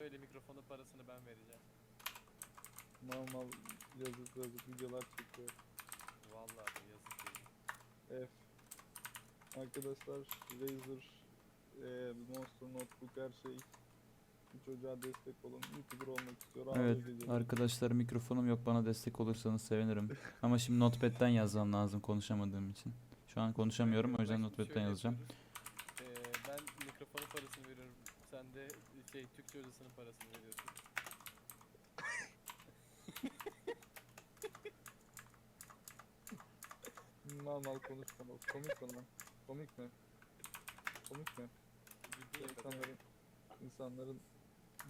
Öyle mikrofonun parasını ben vereceğim. Mal mal yazıp yazıp videolar çekiyor. Vallahi yazık değil. F. Arkadaşlar Razer, eee Monster Notebook her şey. Bu çocuğa destek olun. YouTuber olmak istiyor. abi Evet arkadaşlar mikrofonum yok bana destek olursanız sevinirim. Ama şimdi notepad'den yazmam lazım konuşamadığım için. Şu an konuşamıyorum o yüzden Bak, notepad'den şöyle yazacağım. yapıyoruz. Ee, ben mikrofonun parasını veriyorum. Sen de şey Türkçe hocasının parasını veriyorsun. Mal mal konuşma. Komik mi lan? Komik mi? Komik mi? Ciddi. İnsanların, insanların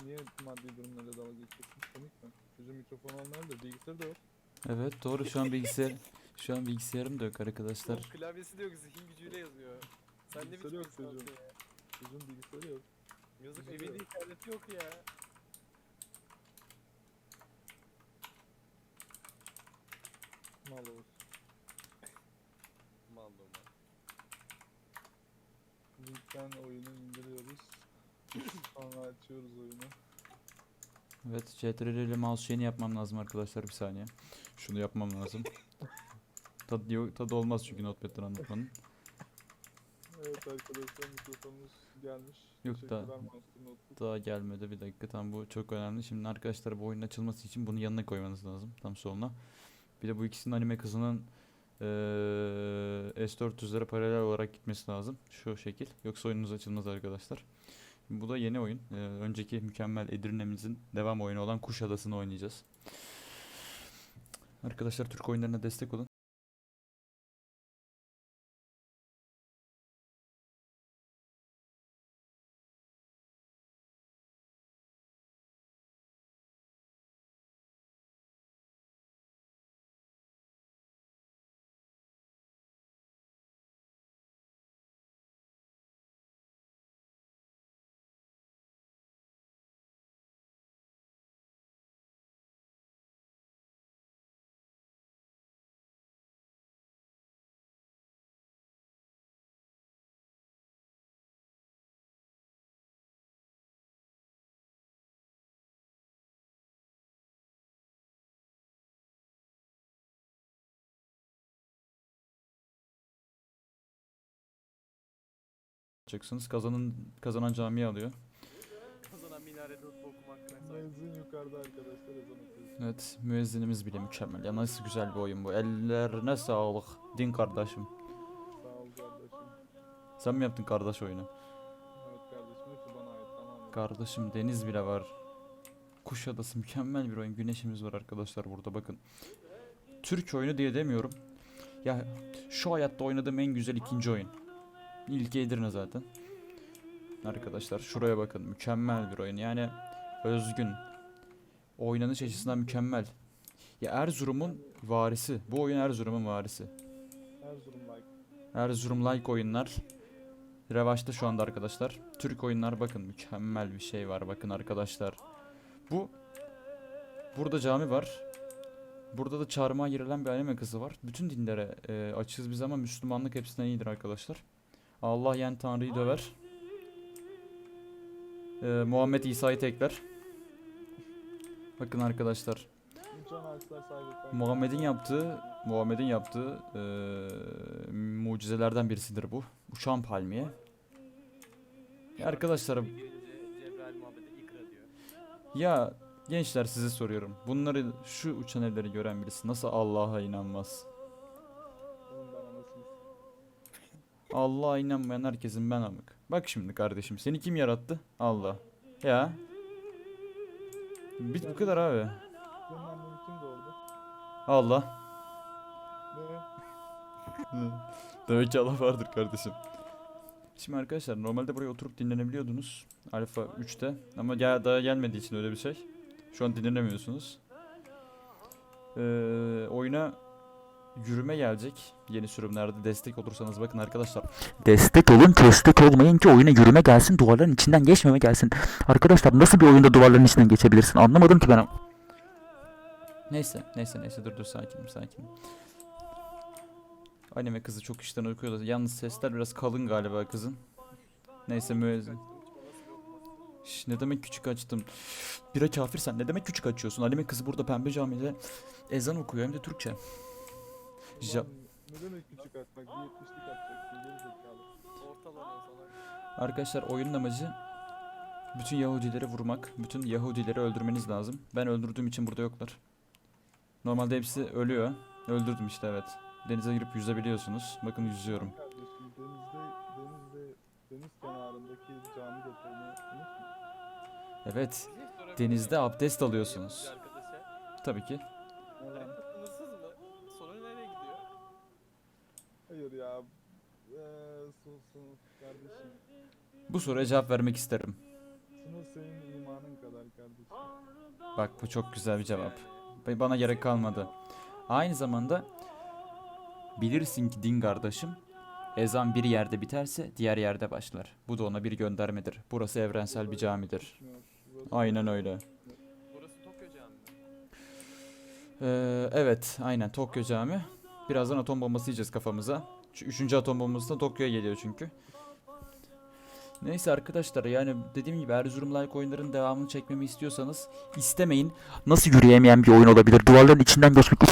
niye maddi durumlarla dalga geçiyorsun? Komik mi? Çocuğun mikrofonu olmayabilir. Bilgisayarı da yok. Evet doğru şu an bilgisayar şu an bilgisayarım da yok arkadaşlar. Oğlum klavyesi de yok zihin gücüyle yazıyor. Sen ne Bilgisayarı biçim yok çocuğun. Çocuğun bilgisayarı yok. Yazık evinde yok. internet yok ya. Mal olur. Mal doma. Linkten oyunu indiriyoruz. Sonra açıyoruz oyunu. Evet CTRL ile mouse şeyini yapmam lazım arkadaşlar bir saniye. Şunu yapmam lazım. Tadı, yok, tadı olmaz çünkü notepad'den anlatmanın. Evet arkadaşlar mikrofonumuz gelmiş. Yok da- Teşekkürler Monster Notebook. Daha gelmedi bir dakika tam bu çok önemli. Şimdi arkadaşlar bu oyunun açılması için bunu yanına koymanız lazım tam soluna. Bir de bu ikisinin anime kızının eee S400'lere paralel olarak gitmesi lazım. Şu şekil. Yoksa oyununuz açılmaz arkadaşlar. Bu da yeni oyun. Eee, önceki mükemmel Edirne'mizin devam oyunu olan Kuşadası'nı oynayacağız. Arkadaşlar Türk oyunlarına destek olun. Yapacaksınız. Kazanın kazanan camiye alıyor. Kazanan minarede okumak. Mezun yukarıda arkadaşlar ezan okuyor. Evet, müezzinimiz bile mükemmel. Ya nasıl güzel bir oyun bu. Ellerine sağlık. Din kardeşim. Sağ ol kardeşim. Sen mi yaptın kardeş oyunu? Evet kardeşim hepsi bana ait tamamen. Kardeşim deniz bile var. Kuşadası mükemmel bir oyun. Güneşimiz var arkadaşlar burada bakın. Türk oyunu diye demiyorum. Ya şu hayatta oynadığım en güzel ikinci oyun. İlki Edirne zaten. Arkadaşlar şuraya bakın. Mükemmel bir oyun. Yani özgün. Oynanış açısından mükemmel. Ya Erzurum'un varisi. Bu oyun Erzurum'un varisi. Erzurum like. Erzurum like oyunlar revaçta şu anda arkadaşlar. Türk oyunlar bakın mükemmel bir şey var bakın arkadaşlar. Bu burada cami var. Burada da çarmıha girilen bir anime kızı var. Bütün dinlere e, açığız biz ama Müslümanlık hepsinden iyidir arkadaşlar. Allah yen Tanrı'yı döver. E, Muhammed İsa'yı tekler. Bakın arkadaşlar. Muhammed'in yaptığı Muhammed'in yaptığı eee, mucizelerden birisidir bu. Uçan palmiye. Ya arkadaşlar ya gençler size soruyorum. Bunları şu uçan evleri gören birisi nasıl Allah'a inanmaz? Allah'a inanmayan herkesin ben amık. Bak şimdi kardeşim seni kim yarattı? Allah. Ya. Bit bu kadar abi. Allah. Demek ki Allah vardır kardeşim. Şimdi arkadaşlar normalde buraya oturup dinlenebiliyordunuz. Alfa 3'te ama ya daha gelmediği için öyle bir şey. Şu an dinlenemiyorsunuz. Ee, oyuna yürüme gelecek yeni sürümlerde destek olursanız bakın arkadaşlar. Destek olun, destek olmayın ki oyuna yürüme gelsin, duvarların içinden geçmeme gelsin. Arkadaşlar nasıl bir oyunda duvarların içinden geçebilirsin? Anlamadım ki ben. Neyse neyse neyse dur dur sakinim sakinim. Anime kızı çok işten uykuyor da yalnız sesler biraz kalın galiba kızın. Neyse müezzin. Şş, ne demek küçük açtım? Bira kafir sen ne demek küçük açıyorsun? Ali'nin kızı burada pembe camide ezan okuyor hem de Türkçe. Ja- ne demek küçük atmak? Bir yetmişlik atacaksın geri zekalı. Ortalama salak. Arkadaşlar oyunun amacı bütün Yahudileri vurmak. Bütün Yahudileri öldürmeniz lazım. Ben öldürdüğüm için burada yoklar. Normalde hepsi ölüyor. Öldürdüm işte evet. Denize girip yüzebiliyorsunuz. Bakın yüzüyorum. Kardeşim denizde, denizde, deniz kenarındaki cami detayını unutma. Evet. Denizde abdest alıyorsunuz. Tabii ki. Kardeşim. Bu soruya cevap vermek isterim. Sınır senin imanın kadar kardeşim. Bak bu çok güzel bir cevap. Bana gerek kalmadı. Aynı zamanda bilirsin ki din kardeşim ezan bir yerde biterse diğer yerde başlar. Bu da ona bir göndermedir. Burası evrensel bir camidir. Aynen öyle. Burası Tokyo Camii mi? Ee, evet aynen Tokyo Cami. Birazdan atom bombası yiyeceğiz kafamıza. Şu üçüncü atom bombası da Tokyo'ya geliyor çünkü. Neyse arkadaşlar yani dediğim gibi Erzurum like oyunların devamını çekmemi istiyorsanız istemeyin. Nasıl yürüyemeyen bir oyun olabilir? Duvarların içinden geçmek